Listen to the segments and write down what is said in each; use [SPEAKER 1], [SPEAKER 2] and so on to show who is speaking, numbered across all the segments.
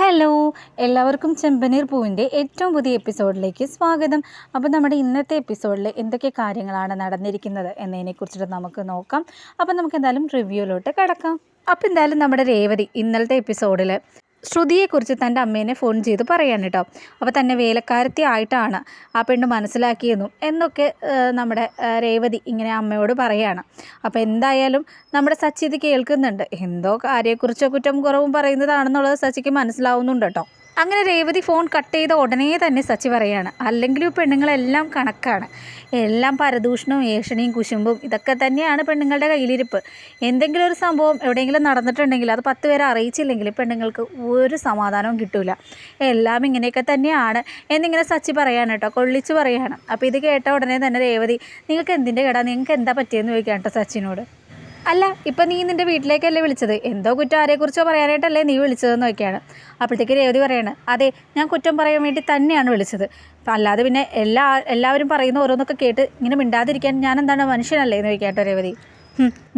[SPEAKER 1] Hello എല്ലാവർക്കും ചെമ്പനീർ പൂവിന്റെ ഏറ്റവും പുതിയ എപ്പിസോഡിലേക്ക് സ്വാഗതം. അപ്പോൾ നമ്മുടെ ഇന്നത്തെ എപ്പിസോഡിൽ എന്തൊക്കെ കാര്യങ്ങളാണ് നടന്നിരിക്കുന്നത് എന്നതിനെക്കുറിച്ചിട്ട് നമുക്ക് നോക്കാം. അപ്പോൾ നമുക്ക് എന്തായാലും റിവ്യൂയിലോട്ട് കിടക്കാം. അപ്പോൾ എന്തായാലും നമ്മുടെ രേവതി ഇന്നലത്തെ എപ്പിസോഡിൽ ശ്രുതിയെക്കുറിച്ച് തന്റെ അമ്മേനെ ഫോൺ ചെയ്ത് പറയാണ് കേട്ടോ. അപ്പോൾ തന്നെ വേലക്കാരത്തി ആയിട്ടാണ് ആ പെണ്ണ് മനസ്സിലാക്കിയെന്നും എന്നൊക്കെ നമ്മുടെ രേവതി ഇങ്ങനെ അമ്മയോട് പറയാണ്. അപ്പോൾ എന്തായാലും നമ്മുടെ സച്ചി ഇത് കേൾക്കുന്നുണ്ട്. എന്തോ കാര്യക്കുറിച്ചോ കുറ്റം കുറവും പറയുന്നതാണെന്നുള്ളത് സച്ചിക്ക് മനസ്സിലാവുന്നുണ്ട് കേട്ടോ. അങ്ങനെ രേവതി ഫോൺ കട്ട് ചെയ്ത ഉടനെ തന്നെ സച്ചി പറയാണ് അല്ലെങ്കിൽ ഈ പെണ്ണുങ്ങളെല്ലാം കണക്കാണ്. എല്ലാം പരദൂഷണവും ഏഷണിയും കുശുമ്പും. ഇതൊക്കെ തന്നെയാണ് പെണ്ണുങ്ങളുടെ കയ്യിലിരിപ്പ്. എന്തെങ്കിലും ഒരു സംഭവം എവിടെയെങ്കിലും നടന്നിട്ടുണ്ടെങ്കിൽ അത് പത്ത് പേരെ അറിയിച്ചില്ലെങ്കിൽ പെണ്ണുങ്ങൾക്ക് ഒരു സമാധാനവും കിട്ടില്ല എല്ലാം ഇങ്ങനെയൊക്കെ തന്നെയാണ് എന്നിങ്ങനെ സച്ചി പറയാണ് കേട്ടോ കൊള്ളിച്ച് പറയാണ്. അപ്പോൾ ഇത് കേട്ട ഉടനെ തന്നെ രേവതി നിങ്ങൾക്ക് എന്തിന്റെ കേടാ? നിങ്ങൾക്ക് എന്താ പറ്റിയെന്ന് ചോദിക്കാം കേട്ടോ സച്ചിനോട്. അല്ല ഇപ്പം നീ നിന്റെ വീട്ടിലേക്കല്ലേ വിളിച്ചത്? എന്തോ കുറ്റം ആരെക്കുറിച്ചോ പറയാനായിട്ടല്ലേ നീ വിളിച്ചതെന്ന് നോക്കിയാണ്. അപ്പോഴത്തേക്ക് രേവതി പറയാണ് അതെ ഞാൻ കുറ്റം പറയാൻ വേണ്ടി തന്നെയാണ് വിളിച്ചത്. അല്ലാതെ പിന്നെ എല്ലാ എല്ലാവരും പറയുന്ന ഓരോന്നൊക്കെ കേട്ട് ഇങ്ങനെ മിണ്ടാതിരിക്കാൻ ഞാൻ എന്താണ് മനുഷ്യനല്ലേ? എന്ന് ചോദിക്കാട്ടോ രേവതി.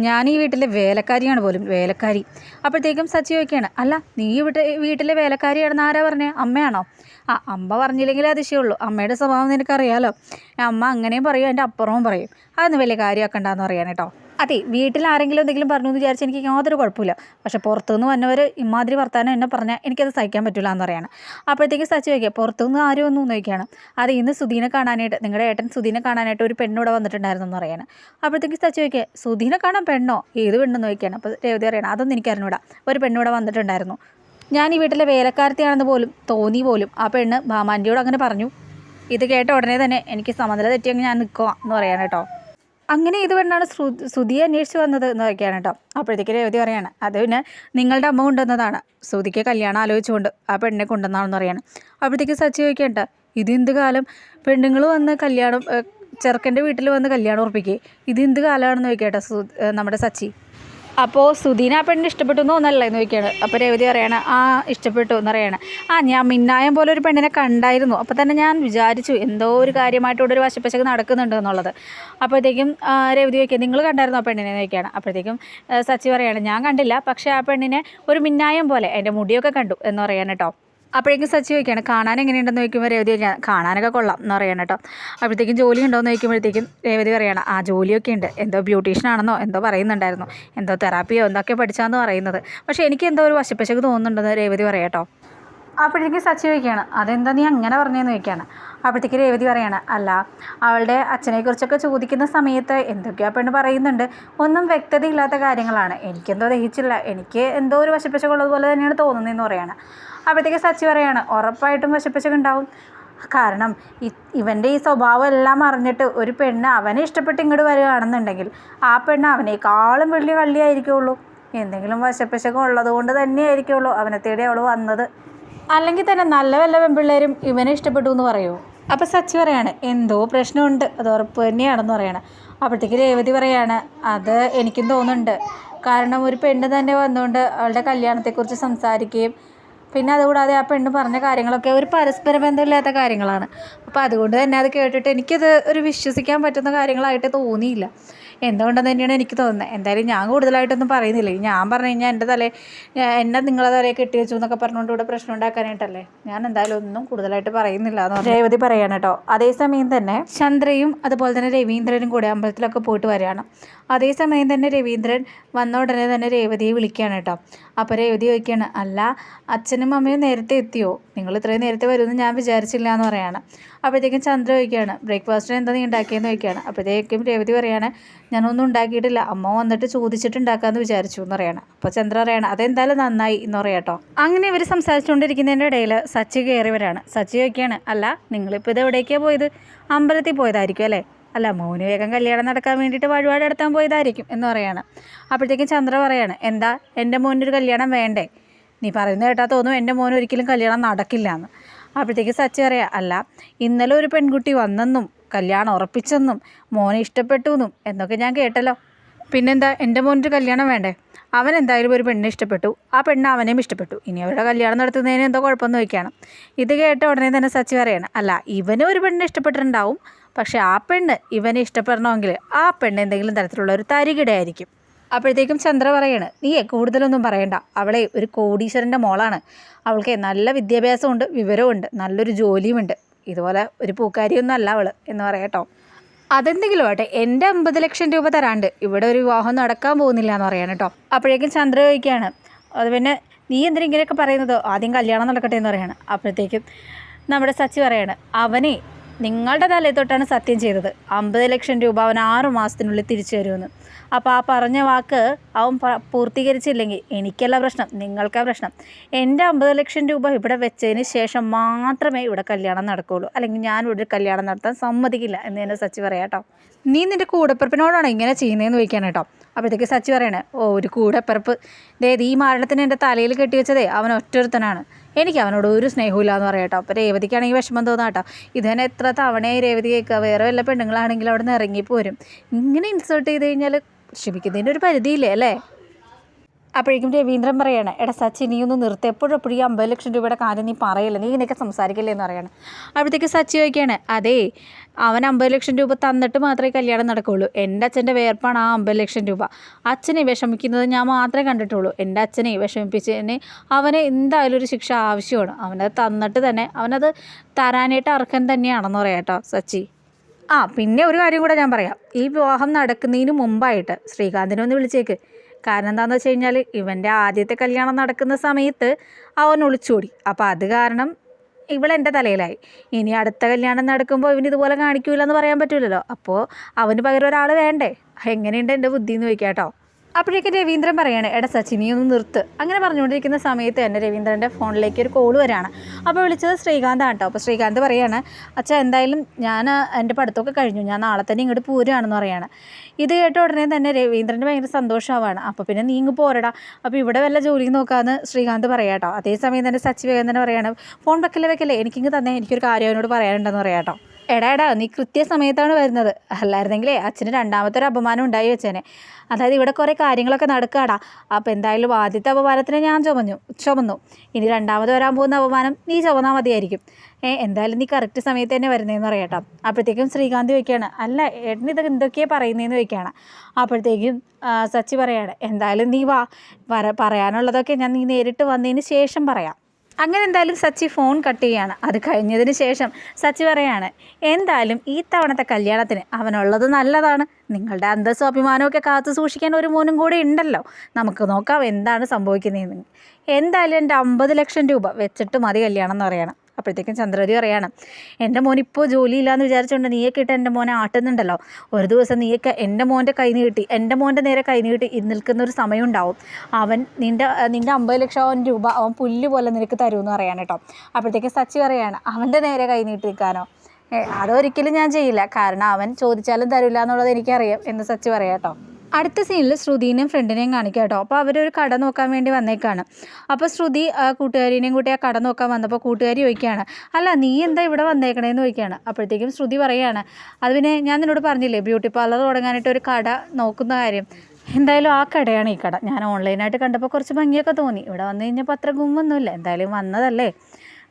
[SPEAKER 1] ഞാൻ ഈ വീട്ടിലെ വേലക്കാരിയാണ് പോലും വേലക്കാരി. അപ്പോഴത്തേക്കും സച്ചി ചോദിക്കുകയാണ് അല്ല നീ ഇവിടെ വീട്ടിലെ വേലക്കാരിയാണെന്ന് ആരാ പറഞ്ഞേ? അമ്മയാണോ? ആ അമ്മ പറഞ്ഞില്ലെങ്കിലേ അതിശയമുള്ളൂ. അമ്മയുടെ സ്വഭാവം നിനക്കറിയാലോ. അമ്മ അങ്ങനെയും പറയും എന്റെ അപ്പുറവും പറയും. അതൊന്നും വലിയ കാര്യമാക്കണ്ടെന്ന് പറയാൻ കേട്ടോ അതെ വീട്ടിൽ ആരെങ്കിലും എന്തെങ്കിലും പറഞ്ഞു എന്ന് വിചാരിച്ച് എനിക്ക് യാതൊരു കുഴപ്പമില്ല. പക്ഷെ പുറത്തുനിന്ന് വന്നവർ ഇമാതിരി വർത്താനം എന്നെ പറഞ്ഞാൽ എനിക്കത് സഹിക്കാൻ പറ്റില്ല എന്ന് പറയാണ്. അപ്പോഴത്തേക്ക് സച്ചി വയ്ക്കുക പുറത്തുനിന്ന് ആരും ഒന്നും നോക്കിയാണ് അത് ഇന്ന് സുധീനെ കാണാനായിട്ട് നിങ്ങളുടെ ഏട്ടൻ സുധീനെ കാണാനായിട്ട് ഒരു പെണ്ണിവിടെ വന്നിട്ടുണ്ടായിരുന്നു എന്ന് പറയാണ്. അപ്പോഴത്തേക്ക് സച്ചി വയ്ക്കുക സുധീനെ കാണാൻ പെണ്ണോ? ഏത് പെണ്ണെന്ന്? നോക്കിയാണ് അപ്പോൾ രേവതി പറയണം അതൊന്നും എനിക്ക് അറിഞ്ഞൂടാ. ഒരു പെണ്ണിവിടെ വന്നിട്ടുണ്ടായിരുന്നു. ഞാൻ ഈ വീട്ടിലെ വേലക്കാരത്തിയാണെന്ന് പോലും തോന്നി പോലും ആ പെണ്ണ് ഭാമാന്റിയോട് അങ്ങനെ പറഞ്ഞു. ഇത് കേട്ട ഉടനെ തന്നെ എനിക്ക് സമനില തെറ്റിയെങ്കിൽ ഞാൻ നിൽക്കുക എന്ന് പറയാൻ അങ്ങനെ ഇതുകൊണ്ടാണ് ശ്രു ശ്രുതിയെ അന്വേഷിച്ച് വന്നത് എന്ന് വയ്ക്കാണ് കേട്ടോ അപ്പോഴത്തേക്ക് രേവതി പറയാണ് അത് പിന്നെ നിങ്ങളുടെ അമ്മ കൊണ്ടുവന്നതാണ്. ശ്രുതിക്ക് കല്യാണം ആലോചിച്ചുകൊണ്ട് ആ പെണ്ണിനെ കൊണ്ടുവന്നാണെന്ന് പറയാണ്. അപ്പോഴത്തേക്ക് സച്ചി ചോദിക്കണ്ട ഇത് എന്ത് കാലം? പെണ്ണുങ്ങൾ വന്ന് കല്യാണം ചെറുക്കന്റെ വീട്ടിൽ വന്ന് കല്യാണം ഉറപ്പിക്കേ. ഇത് എന്ത് കാലമാണെന്ന് ചോദിക്കട്ടെ നമ്മുടെ സച്ചി. അപ്പോൾ സുധീന ആ പെണ്ണിന് ഇഷ്ടപ്പെട്ടു എന്ന് എന്ന് ചോദിക്കുകയാണ്. അപ്പോൾ രേവതി പറയണ ആ ഇഷ്ടപ്പെട്ടു എന്ന് പറയണ. ആ ഞാൻ മിന്നായം പോലെ ഒരു പെണ്ണിനെ കണ്ടായിരുന്നു. അപ്പോൾ തന്നെ ഞാൻ വിചാരിച്ചു എന്തോ ഒരു കാര്യമായിട്ട് ഇവിടെ ഒരു വശപ്പശക്ക് നടക്കുന്നുണ്ട് എന്നുള്ളത്. അപ്പോഴത്തേക്കും രേവതി ചോദിക്കുക നിങ്ങൾ കണ്ടായിരുന്നു ആ പെണ്ണിനെ? ചോദിക്കുകയാണ്. അപ്പോഴത്തേക്കും സച്ചി പറയാണ് ഞാൻ കണ്ടില്ല. പക്ഷേ ആ പെണ്ണിനെ ഒരു മിന്നായം പോലെ എന്റെ മുടിയൊക്കെ കണ്ടു എന്ന് പറയാൻ കേട്ടോ. അപ്പോഴേക്കും സച്ചി ചോദിക്കുകയാണ് കാണാൻ എങ്ങനെയുണ്ടെന്ന് ചോദിക്കുമ്പോൾ രേവതി ചോദിക്കുകയാണ് കാണാനൊക്കെ കൊള്ളാം എന്ന് പറയണം കേട്ടോ. അപ്പോഴത്തേക്കും ജോലി ഉണ്ടോ എന്ന് ചോദിക്കുമ്പോഴത്തേക്കും രേവതി പറയണം ആ ജോലിയൊക്കെ ഉണ്ട്. എന്തോ ബ്യൂട്ടീഷ്യൻ ആണെന്നോ എന്തോ പറയുന്നുണ്ടായിരുന്നു. എന്തോ തെറാപ്പിയോ എന്തൊക്കെ പഠിച്ചാന്ന് പറയുന്നത്. പക്ഷേ എനിക്ക് എന്തോ ഒരു വശപ്പശക്ക് തോന്നുന്നുണ്ടെന്ന് രേവതി പറയാട്ടോ അപ്പോഴേക്കും സച്ചി ചോദിക്കുകയാണ് അതെന്താ നീ അങ്ങനെ പറഞ്ഞതെന്ന് ചോദിക്കുകയാണ്? അപ്പോഴത്തേക്ക് രേവതി പറയാണ് അല്ല അവളുടെ അച്ഛനെക്കുറിച്ചൊക്കെ ചോദിക്കുന്ന സമയത്ത് എന്തൊക്കെയാ പെണ്ണ് പറയുന്നുണ്ട്. ഒന്നും വ്യക്തതയില്ലാത്ത കാര്യങ്ങളാണ്. എനിക്കെന്തോ ദഹിച്ചില്ല. എനിക്ക് എന്തോ ഒരു വശപ്പശക്കുള്ളതുപോലെ തന്നെയാണ് തോന്നുന്നതെന്ന് പറയാണ്. അപ്പോഴത്തേക്ക് സച്ചി പറയാണ് ഉറപ്പായിട്ടും വശപ്പശക്ക് ഉണ്ടാവും. കാരണം ഇവന്റെ ഈ സ്വഭാവം എല്ലാം അറിഞ്ഞിട്ട് ഒരു പെണ്ണ് അവനെ ഇഷ്ടപ്പെട്ട് ഇങ്ങോട്ട് വരികയാണെന്നുണ്ടെങ്കിൽ ആ പെണ്ണ് അവനേക്കാളും വലിയ കള്ളിയായിരിക്കുള്ളൂ. എന്തെങ്കിലും വശപ്പശകം ഉള്ളത് കൊണ്ട് തന്നെയായിരിക്കുള്ളൂ അവനെ തേടി അവൾ വന്നത്. അല്ലെങ്കിൽ തന്നെ നല്ല വല്ല പെൺപിള്ളേരും ഇവനെ ഇഷ്ടപ്പെട്ടു എന്ന് പറയുമോ അപ്പോൾ സച്ചി പറയാണ് എന്തോ പ്രശ്നമുണ്ട്. അത് ഉറപ്പ് തന്നെയാണെന്ന് പറയാണ്. അപ്പോഴത്തേക്ക് രേവതി പറയാണ് അത് എനിക്കും തോന്നുന്നുണ്ട്. കാരണം ഒരു പെണ്ണ് തന്നെ വന്നുകൊണ്ട് അവളുടെ കല്യാണത്തെക്കുറിച്ച് സംസാരിക്കുകയും പിന്നെ അതുകൂടാതെ ആ പെണ്ണ് പറഞ്ഞ കാര്യങ്ങളൊക്കെ ഒരു പരസ്പര ബന്ധമില്ലാത്ത കാര്യങ്ങളാണ്. അപ്പോൾ അതുകൊണ്ട് തന്നെ അത് കേട്ടിട്ട് എനിക്കത് ഒരു വിശ്വസിക്കാൻ പറ്റുന്ന കാര്യങ്ങളായിട്ട് തോന്നിയില്ല. എന്തുകൊണ്ടെന്ന് തന്നെയാണ് എനിക്ക് തോന്നുന്നത്. എന്തായാലും ഞാൻ കൂടുതലായിട്ടൊന്നും പറയുന്നില്ല. ഞാൻ പറഞ്ഞു കഴിഞ്ഞാൽ എന്റെ തലേ എന്നെ നിങ്ങളെ തലയെ കെട്ടി വെച്ചു എന്നൊക്കെ പറഞ്ഞുകൊണ്ട് ഇവിടെ പ്രശ്നം ഉണ്ടാക്കാനായിട്ടല്ലേ? ഞാൻ എന്തായാലും ഒന്നും കൂടുതലായിട്ട് പറയുന്നില്ല എന്ന്. രേവതി പറയാണ് കേട്ടോ അതേസമയം തന്നെ ചന്ദ്രയും അതുപോലെ തന്നെ രവീന്ദ്രനും കൂടെ അമ്പലത്തിലൊക്കെ പോയിട്ട് വരികയാണ്. അതേസമയം തന്നെ രവീന്ദ്രൻ വന്ന ഉടനെ തന്നെ രേവതിയെ വിളിക്കുകയാണ് കേട്ടോ. അപ്പോൾ രേവതി ചോദിക്കുകയാണ് അല്ല അച്ഛനും അമ്മയും നേരത്തെ എത്തിയോ? നിങ്ങൾ ഇത്രയും നേരത്തെ വരുമെന്ന് ഞാൻ വിചാരിച്ചില്ല എന്ന് പറയാണ്. അപ്പോഴത്തേക്കും ചന്ദ്ര ചോദിക്കുകയാണ് ബ്രേക്ക്ഫാസ്റ്റിന് എന്താ നീ ഉണ്ടാക്കിയെന്ന് ചോദിക്കുകയാണ്. അപ്പോഴത്തേക്കും രേവതി പറയാണ് ഞാനൊന്നും ഉണ്ടാക്കിയിട്ടില്ല. അമ്മ വന്നിട്ട് ചോദിച്ചിട്ട് ഉണ്ടാക്കാമെന്ന് വിചാരിച്ചു എന്ന് പറയണം. അപ്പോൾ ചന്ദ്ര പറയണം അതെന്തായാലും നന്നായി എന്ന് പറയാട്ടോ അങ്ങനെ ഇവർ സംസാരിച്ചുകൊണ്ടിരിക്കുന്നതിന്റെ ഇടയിൽ സച്ചി കയറിയവരാണ് സച്ചി ഒക്കെയാണ് അല്ല നിങ്ങളിപ്പോൾ ഇത് എവിടേക്കാണ് പോയത്? അമ്പലത്തിൽ പോയതായിരിക്കും അല്ലേ? അല്ല മോന് വേഗം കല്യാണം നടക്കാൻ വേണ്ടിയിട്ട് വഴിപാട് നടത്താൻ പോയതായിരിക്കും എന്ന് പറയാണ്. അപ്പോഴത്തേക്കും ചന്ദ്ര പറയാണ് എന്താ എന്റെ മോനൊരു കല്യാണം വേണ്ടേ? നീ പറയുന്നത് കേട്ടാ തോന്നും എന്റെ മോൻ ഒരിക്കലും കല്യാണം നടക്കില്ല എന്ന് അപ്പോഴത്തേക്ക് സച്ചി പറയാം അല്ല ഇന്നലെ ഒരു പെൺകുട്ടി വന്നെന്നും കല്യാണം ഉറപ്പിച്ചെന്നും മോനെ ഇഷ്ടപ്പെട്ടു എന്നും എന്നൊക്കെ ഞാൻ കേട്ടല്ലോ. പിന്നെന്താ എന്റെ മോനൊരു കല്യാണം വേണ്ടേ? അവൻ എന്തായാലും ഒരു പെണ്ണിനെ ഇഷ്ടപ്പെട്ടു. ആ പെണ്ണ് അവനെയും ഇഷ്ടപ്പെട്ടു. ഇനി അവരുടെ കല്യാണം നടത്തുന്നതിന് എന്തോ കുഴപ്പമെന്ന് നോക്കിയാണ് ഇത് കേട്ട ഉടനെ തന്നെ സച്ചി പറയാണ് അല്ല ഇവനും ഒരു പെണ്ണിനെ ഇഷ്ടപ്പെട്ടിട്ടുണ്ടാവും. പക്ഷേ ആ പെണ്ണ് ഇവനെ ഇഷ്ടപ്പെടണമെങ്കിൽ ആ പെണ്ണ് എന്തെങ്കിലും തരത്തിലുള്ള ഒരു തരികിടയായിരിക്കും. അപ്പോഴത്തേക്കും ചന്ദ്ര പറയാണ് നീ കൂടുതലൊന്നും പറയണ്ട. അവളെ ഒരു കോടീശ്വരന്റെ മോളാണ്. അവൾക്ക് നല്ല വിദ്യാഭ്യാസമുണ്ട് വിവരമുണ്ട് നല്ലൊരു ജോലിയുമുണ്ട്. ഇതുപോലെ ഒരു പൂക്കാരിയൊന്നും അല്ല അവൾ എന്ന് പറയാട്ടോ അതെന്തെങ്കിലും ആട്ടെ എന്റെ അമ്പത് ലക്ഷം രൂപ തരാണ്ട് ഇവിടെ ഒരു വിവാഹം നടക്കാൻ പോകുന്നില്ല എന്ന് പറയാണ് കേട്ടോ. അപ്പോഴേക്കും ചന്ദ്ര ചോദിക്കുകയാണ് അത് പിന്നെ നീ എന്തിനാ ഇങ്ങനെയൊക്കെ പറയുന്നത്? ആദ്യം കല്യാണം നടക്കട്ടെ എന്ന് പറയാണ്. അപ്പോഴത്തേക്കും നമ്മുടെ സച്ചി പറയാണ് അവനെ നിങ്ങളുടെ തലയിൽ തൊട്ടാണ് സത്യം ചെയ്തത്. അമ്പത് ലക്ഷം രൂപ അവൻ ആറു മാസത്തിനുള്ളിൽ തിരിച്ചു തരുമെന്ന്. അപ്പോൾ ആ പറഞ്ഞ വാക്ക് അവൻ പൂർത്തീകരിച്ചില്ലെങ്കിൽ എനിക്കല്ല പ്രശ്നം നിങ്ങൾക്കാ പ്രശ്നം. എന്റെ അമ്പത് ലക്ഷം രൂപ ഇവിടെ വെച്ചതിന് ശേഷം മാത്രമേ ഇവിടെ കല്യാണം നടക്കുകയുള്ളൂ അല്ലെങ്കിൽ ഞാൻ ഇവിടെ കല്യാണം നടത്താൻ സമ്മതിക്കില്ല എന്ന് തന്നെ സച്ചി പറയാം കേട്ടോ നീ നിന്റെ കൂടപ്പിറപ്പിനോടാണ് ഇങ്ങനെ ചെയ്യുന്നതെന്ന് ചോദിക്കാൻ കേട്ടോ അപ്പോഴത്തേക്ക് സച്ചി പറയണേ ഓ ഒരു കൂടപ്പിറപ്പ്. ദേ ഈ മരണത്തിന് എന്റെ തലയിൽ കെട്ടിവെച്ചതേ അവൻ ഒറ്റൊരുത്തനാണ് എനിക്ക് അവനോട് ഒരു സ്നേഹമില്ല എന്ന് പറയാം കേട്ടോ അപ്പോൾ രേവതിക്കാണെങ്കിൽ വിഷമം തോന്നാം കേട്ടോ ഇത് തന്നെ എത്ര തവണയായി രേവതി കേൾക്കുക. വേറെ വല്ല പെണ്ണുങ്ങളാണെങ്കിൽ അവിടെ നിന്ന് ഇറങ്ങിപ്പോരും. ഇങ്ങനെ ഇൻസൾട്ട് ചെയ്ത് കഴിഞ്ഞാൽ ക്ഷമിക്കുന്നതിന്റെ ഒരു പരിധിയില്ലേ അല്ലേ? അപ്പോഴേക്കും രവീന്ദ്രൻ പറയാണ് എടാ സച്ചിൻ നീ ഒന്ന് നിർത്തി. എപ്പോഴും എപ്പോഴും ഈ അമ്പത് ലക്ഷം രൂപയുടെ കാര്യം നീ പറയില്ല? നീ ഇങ്ങനെയൊക്കെ സംസാരിക്കില്ലേ? എന്ന് പറയാണ്. അപ്പോഴത്തേക്ക് സച്ചി ചോദിക്കുകയാണ് അതേ അവൻ അമ്പത് ലക്ഷം രൂപ തന്നിട്ട് മാത്രമേ കല്യാണം നടക്കുകയുള്ളൂ എന്റെ അച്ഛന്റെ വേർപ്പാണ് ആ അമ്പത് ലക്ഷം രൂപ. അച്ഛനെ വിഷമിക്കുന്നത് ഞാൻ മാത്രമേ കണ്ടിട്ടുള്ളൂ. എന്റെ അച്ഛനെ വിഷമിപ്പിച്ചതിന് അവന് എന്തായാലും ഒരു ശിക്ഷ ആവശ്യമാണ്. അവനത് തന്നിട്ട് തന്നെ അവനത് തരാനായിട്ട് അർഹൻ തന്നെയാണെന്ന് പറയാം കേട്ടോ സച്ചി. ആ പിന്നെ ഒരു കാര്യം കൂടെ ഞാൻ പറയാം. ഈ വിവാഹം നടക്കുന്നതിന് മുമ്പായിട്ട് ശ്രീകാന്തിനെ ഒന്ന് വിളിച്ചേക്ക്. കാരണം എന്താണെന്ന് വെച്ച് കഴിഞ്ഞാൽ ഇവന്റെ ആദ്യത്തെ കല്യാണം നടക്കുന്ന സമയത്ത് അവൻ ഒളിച്ചോടി. അപ്പോൾ അത് കാരണം ഇവളെന്റെ തലയിലായി. ഇനി അടുത്ത കല്യാണം നടക്കുമ്പോൾ ഇവന് ഇതുപോലെ കാണിക്കൂലെന്ന് പറയാൻ പറ്റില്ലല്ലോ അപ്പോൾ അവന് പകരം ഒരാൾ വേണ്ടേ? എങ്ങനെയുണ്ട് എന്റെ ബുദ്ധി എന്ന് ചോദിക്കാം കേട്ടോ അപ്പോഴേക്കും രവീന്ദ്രൻ പറയാണ് എടാ സച്ചിൻ നീ ഒന്ന് നിർത്ത്. അങ്ങനെ പറഞ്ഞുകൊണ്ടിരിക്കുന്ന സമയത്ത് തന്നെ രവീന്ദ്രന്റെ ഫോണിലേക്ക് ഒരു കോൾ വരാണ്. അപ്പോൾ വിളിച്ചത് ശ്രീകാന്താണ് കേട്ടോ അപ്പോൾ ശ്രീകാന്ത് പറയാണ് അച്ഛാ എന്തായാലും ഞാൻ എന്റെ പഠിത്തമൊക്കെ കഴിഞ്ഞു. ഞാൻ നാളെ തന്നെ ഇങ്ങോട്ട് പോരുകയാണെന്ന് പറയാണ്. ഇത് കേട്ട ഉടനെ തന്നെ രവീന്ദ്രന്റെ ഭയങ്കര സന്തോഷമാവാണ്. അപ്പോൾ പിന്നെ നീ ഇങ്ങ് പോരടാ. അപ്പോൾ ഇവിടെ വല്ല ജോലി നോക്കാമെന്ന് ശ്രീകാന്ത് പറയാം കേട്ടോ അതേസമയം തന്നെ സച്ചി വേഗം തന്നെ പറയാണ് ഫോൺ വെക്കല്ലേ വെക്കല്ലേ. എനിക്കിങ്ങ് തന്നെ. എനിക്കൊരു കാര്യം അവനോട് പറയാനുണ്ടെന്ന് പറയാം കേട്ടോ എടാ എടാ നീ കൃത്യസമയത്താണ് വരുന്നത്. അല്ലായിരുന്നെങ്കിലേ അച്ഛന് രണ്ടാമത്തെ ഒരു അപമാനം ഉണ്ടായി വെച്ചേനെ. അതായത് ഇവിടെ കുറേ കാര്യങ്ങളൊക്കെ നടക്കാടാ. അപ്പോൾ എന്തായാലും ആദ്യത്തെ അപമാനത്തിന് ഞാൻ ചുമഞ്ഞു ചുമന്നു. ഇനി രണ്ടാമത് വരാൻ പോകുന്ന അപമാനം നീ ചുമന്നാൽ മതിയായിരിക്കും. ഏ എന്തായാലും നീ കറക്റ്റ് സമയത്ത് തന്നെ വരുന്നതെന്ന് പറയട്ടോ. അപ്പോഴത്തേക്കും ശ്രീകാന്ത് ചോദിക്കുകയാണ് അല്ല ഏട്ടൻ ഇത് എന്തൊക്കെയാണ് പറയുന്നതെന്ന് ചോദിക്കുകയാണ്. അപ്പോഴത്തേക്കും സച്ചി പറയാണ് എന്തായാലും നീ വാ. പറയാനുള്ളതൊക്കെ ഞാൻ നീ നേരിട്ട് വന്നതിന് ശേഷം പറയാം. അങ്ങനെ എന്തായാലും സച്ചി ഫോൺ കട്ട് ചെയ്യാണ്. അത് കഴിഞ്ഞതിന് ശേഷം സച്ചി പറയാണ് എന്തായാലും ഈ തവണത്തെ കല്യാണത്തിന് അവനുള്ളത് നല്ലതാണ്. നിങ്ങളുടെ അന്തസ്സും അഭിമാനമൊക്കെ കാത്തു സൂക്ഷിക്കാൻ ഒരു മോനും കൂടെ ഉണ്ടല്ലോ. നമുക്ക് നോക്കാം എന്താണ് സംഭവിക്കുന്നതെന്ന്. എന്തായാലും എന്റെ അമ്പത് ലക്ഷം രൂപ വെച്ചിട്ട് മതി കല്യാണം എന്ന് പറയണം. അപ്പോഴത്തേക്കും ചന്ദ്രവതി പറയാണ് എന്റെ മോൻ ഇപ്പോൾ ജോലിയില്ലാന്ന് വിചാരിച്ചുകൊണ്ട് നീയൊക്കെ ഇട്ട് എന്റെ മോനെ ആട്ടുന്നുണ്ടല്ലോ. ഒരു ദിവസം നീയൊക്കെ എന്റെ മോന്റെ കൈ നീട്ടി എന്റെ മോന്റെ നേരെ കൈ നീട്ടി നിൽക്കുന്ന ഒരു സമയം ഉണ്ടാവും അവൻ നിന്റെ നിന്റെ അമ്പത് ലക്ഷം രൂപ അവൻ പുല്ല് പോലെ നിനക്ക് തരുമെന്ന് പറയാൻ കേട്ടോ. അപ്പോഴത്തേക്കും സച്ചി പറയാണ് അവന്റെ നേരെ കൈ നീട്ടി നിൽക്കാനോ അതൊരിക്കലും ഞാൻ ചെയ്യില്ല. കാരണം അവൻ ചോദിച്ചാലും തരില്ല എന്നുള്ളത് എനിക്കറിയാം എന്ന് സച്ചി പറയാം കേട്ടോ. അടുത്ത സീനിൽ ശ്രുതിനെയും ഫ്രണ്ടിനെയും കാണിക്കുക കേട്ടോ. അപ്പോൾ അവരൊരു കട നോക്കാൻ വേണ്ടി വന്നേക്കാണ്. അപ്പോൾ ശ്രുതി കൂട്ടുകാരിനെയും കൂട്ടി ആ കട നോക്കാൻ വന്നപ്പോൾ കൂട്ടുകാരി ചോദിക്കുകയാണ് അല്ല നീ എന്താ ഇവിടെ വന്നേക്കണേന്ന് ചോദിക്കുകയാണ്. അപ്പോഴത്തേക്കും ശ്രുതി പറയുകയാണ് അത് പിന്നെ ഞാൻ നിന്നോട് പറഞ്ഞില്ലേ ബ്യൂട്ടി പാർലർ തുടങ്ങാനായിട്ട് ഒരു കട നോക്കുന്ന കാര്യം. എന്തായാലും ആ കടയാണ് ഈ കട. ഞാൻ ഓൺലൈനായിട്ട് കണ്ടപ്പോൾ കുറച്ച് ഭംഗിയൊക്കെ തോന്നി. ഇവിടെ വന്നു കഴിഞ്ഞപ്പോൾ അത്ര ഗുമ്മൊന്നുമില്ല. എന്തായാലും വന്നതല്ലേ.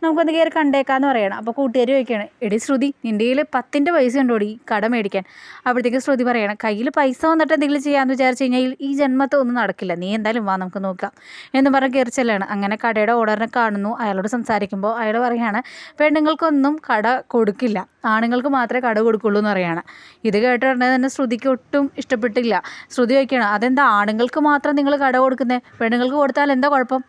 [SPEAKER 1] നമുക്കൊന്ന് കയറി കണ്ടേക്കാന്ന് പറയണം. അപ്പോൾ കൂട്ടുകാർ ചോദിക്കുകയാണ് എടി ശ്രുതി നിന്റെ കയ്യിൽ പത്തിന്റെ പൈസ ഉണ്ടോടി? കട മേടിക്കാൻ. അപ്പോഴത്തേക്ക് ശ്രുതി പറയണം കയ്യിൽ പൈസ വന്നിട്ട് എന്തെങ്കിലും ചെയ്യാമെന്ന് വിചാരിച്ചു കഴിഞ്ഞാൽ ഈ ജന്മത്തെ ഒന്നും നടക്കില്ല. നീ എന്തായാലും വാ നമുക്ക് നോക്കാം. എന്ന് പറഞ്ഞ് കയറി ചെല്ലാണ്. അങ്ങനെ കടയുടെ ഓർഡറിനെ കാണുന്നു. അയാളോട് സംസാരിക്കുമ്പോൾ അയാൾ പറയുകയാണ് പെണ്ണുങ്ങൾക്കൊന്നും കട കൊടുക്കില്ല. ആണുങ്ങൾക്ക് മാത്രമേ കട കൊടുക്കുള്ളൂ എന്ന് പറയാണ്. ഇത് കേട്ട ഉടനെ തന്നെ ശ്രുതിക്ക് ഒട്ടും ഇഷ്ടപ്പെട്ടില്ല. ശ്രുതി വയ്ക്കുകയാണ് അതെന്താ? ആണുങ്ങൾക്ക് മാത്രം നിങ്ങൾ കട കൊടുക്കുന്നത് പെണ്ണുങ്ങൾക്ക് കൊടുത്താൽ എന്താ കുഴപ്പം?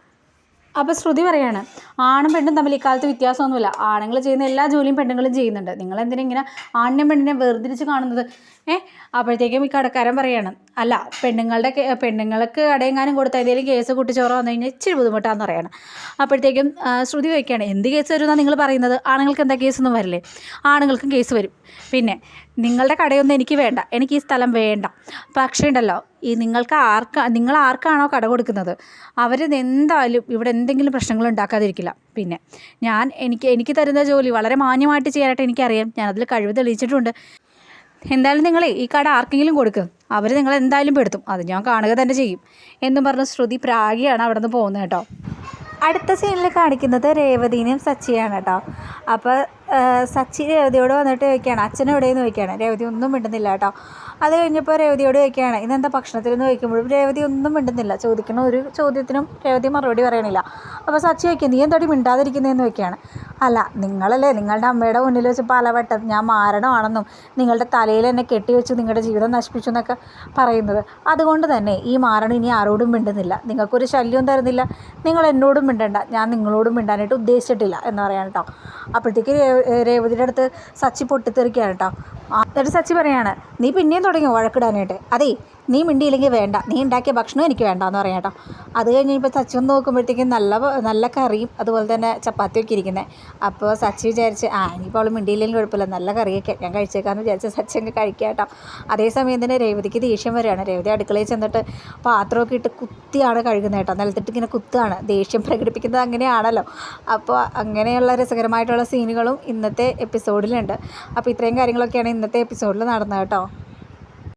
[SPEAKER 1] അപ്പോൾ ശ്രുതി പറയാണ് ആണും പെണ്ണും തമ്മിൽ ഇക്കാലത്ത് വ്യത്യാസമൊന്നുമില്ല. ആണുങ്ങൾ ചെയ്യുന്ന എല്ലാ ജോലിയും പെണ്ണുങ്ങളും ചെയ്യുന്നുണ്ട്. നിങ്ങൾ എന്തിനാ ഇങ്ങനെ ആണിനെയും പെണ്ണിനെ വേർതിരിച്ച് കാണുന്നത്? ഏ? അപ്പോഴത്തേക്കും ഈ കടക്കാരൻ പറയാണ് അല്ല പെണ്ണുങ്ങളുടെ പെണ്ണുങ്ങൾക്ക് കടയെങ്ങാനും കൊടുത്ത ഏതെങ്കിലും കേസ് കുട്ടിച്ചോറോ വന്നു കഴിഞ്ഞാൽ ഇച്ചിരി ബുദ്ധിമുട്ടാന്ന് പറയണം. അപ്പോഴത്തേക്കും ശ്രുതി വയ്ക്കുകയാണ് എന്ത് കേസ് വരുമെന്നാണ് നിങ്ങൾ പറയുന്നത്? ആണുങ്ങൾക്ക് എന്താ കേസൊന്നും വരില്ലേ? ആണുങ്ങൾക്കും കേസ് വരും. പിന്നെ നിങ്ങളുടെ കടയൊന്നും എനിക്ക് വേണ്ട. എനിക്ക് ഈ സ്ഥലം വേണ്ട. പക്ഷേ ഉണ്ടല്ലോ ഈ നിങ്ങൾക്ക് ആർക്ക് നിങ്ങൾ ആർക്കാണോ കട കൊടുക്കുന്നത്? അവർ എന്തായാലും ഇവിടെ എന്തെങ്കിലും പ്രശ്നങ്ങൾ ഉണ്ടാക്കാതിരിക്കില്ല. പിന്നെ ഞാൻ എനിക്ക് എനിക്ക് തരുന്ന ജോലി വളരെ മാന്യമായിട്ട് ചെയ്യാനായിട്ട് എനിക്കറിയാം. ഞാനതിൽ കഴിവ് തെളിയിച്ചിട്ടുണ്ട്. എന്തായാലും നിങ്ങളെ ഈ കട ആർക്കെങ്കിലും കൊടുക്കുക അവർ നിങ്ങൾ എന്തായാലും പെടുത്തും. അത് ഞാൻ കാണുക തന്നെ ചെയ്യും. എന്നും പറഞ്ഞ് ശ്രുതി പ്രാഗിയാണ് അവിടെ നിന്ന് പോകുന്നത് കേട്ടോ. അടുത്ത സീനിൽ കാണിക്കുന്നത് രേവതിനെയും സച്ചിയാണ് കേട്ടോ. അപ്പോൾ സച്ചി രേവതിയോട് വന്നിട്ട് ചോദിക്കുകയാണ്. അച്ഛൻ എവിടെയെന്ന് ചോദിക്കുകയാണ്. രേവതി ഒന്നും മിണ്ടുന്നില്ല കേട്ടോ. അത് കഴിഞ്ഞപ്പോൾ രേവതിയോട് ചോദിക്കുകയാണ്. ഇന്നെന്താ ഭക്ഷണത്തിലെന്ന് ചോദിക്കുമ്പോഴും രേവതി ഒന്നും മിണ്ടുന്നില്ല. ചോദിക്കുന്ന ഒരു ചോദ്യത്തിനും രേവതി മറുപടി പറയണില്ല. അപ്പോൾ സച്ചി ചോദിക്കുക നീ എന്തോടി മിണ്ടാതിരിക്കുന്നതെന്ന് ചോദിക്കുകയാണ്? അല്ല നിങ്ങളല്ലേ നിങ്ങളുടെ അമ്മയുടെ മുന്നിൽ വെച്ച് പലവട്ടം ഞാൻ മാരണമാണെന്നും നിങ്ങളുടെ തലയിൽ എന്നെ കെട്ടിവെച്ച് നിങ്ങളുടെ ജീവിതം നശിപ്പിച്ചു എന്നൊക്കെ പറയുന്നത്. അതുകൊണ്ട് തന്നെ ഈ മാരണം ഇനി ആരോടും മിണ്ടുന്നില്ല. നിങ്ങൾക്കൊരു ശല്യവും തരുന്നില്ല. നിങ്ങൾ എന്നോടും മിണ്ടണ്ട. ഞാൻ നിങ്ങളോടും മിണ്ടാനായിട്ട് ഉദ്ദേശിച്ചിട്ടില്ല എന്ന് പറയാൻ കേട്ടോ. അപ്പോഴത്തേക്ക് രേവതിയുടെ അടുത്ത് സച്ചി പൊട്ടിത്തെറിക്കുകയാണ് കേട്ടോ. എന്നിട്ട് സച്ചി പറയാണ് നീ പിന്നെയും തുടങ്ങി വഴക്കിടാനായിട്ട്? അതേ നീ മിണ്ടിയില്ലെങ്കിൽ വേണ്ട. നീ ഉണ്ടാക്കിയ ഭക്ഷണം എനിക്ക് വേണ്ട എന്ന് പറയാം കേട്ടോ. അത് കഴിഞ്ഞ് ഇപ്പോൾ സച്ചി ഒന്ന് നോക്കുമ്പോഴത്തേക്കും നല്ല നല്ല കറിയും അതുപോലെ തന്നെ ചപ്പാത്തിയൊക്കെ ഇരിക്കുന്നത് അപ്പോൾ സച്ചി വിചാരിച്ച് ആ ഇനിയിപ്പോൾ അവൾ മിണ്ടിയില്ലെങ്കിൽ കുഴപ്പമില്ല. നല്ല കറിയൊക്കെ ഞാൻ കഴിച്ചേക്കാന്ന് വിചാരിച്ച് സച്ചി അങ്ങ് കഴിക്കാം കേട്ടോ. അതേസമയം തന്നെ രേവതിക്ക് ദേഷ്യം വരികയാണ്. രേവതി അടുക്കളയിൽ ചെന്നിട്ട് പാത്രമൊക്കെ ഇട്ട് കുത്തിയാണ് കഴുകുന്നത് കേട്ടോ. നിലത്തിട്ട് ഇങ്ങനെ കുത്തുകയാണ് ദേഷ്യം പ്രകടിപ്പിക്കുന്നത് അങ്ങനെയാണല്ലോ. അപ്പോൾ അങ്ങനെയുള്ള രസകരമായിട്ടുള്ള സീനുകളും ഇന്നത്തെ എപ്പിസോഡിലുണ്ട്. അപ്പോൾ ഇത്രയും കാര്യങ്ങളൊക്കെയാണ് ഇന്നത്തെ എപ്പിസോഡിൽ നടന്നത് കേട്ടോ.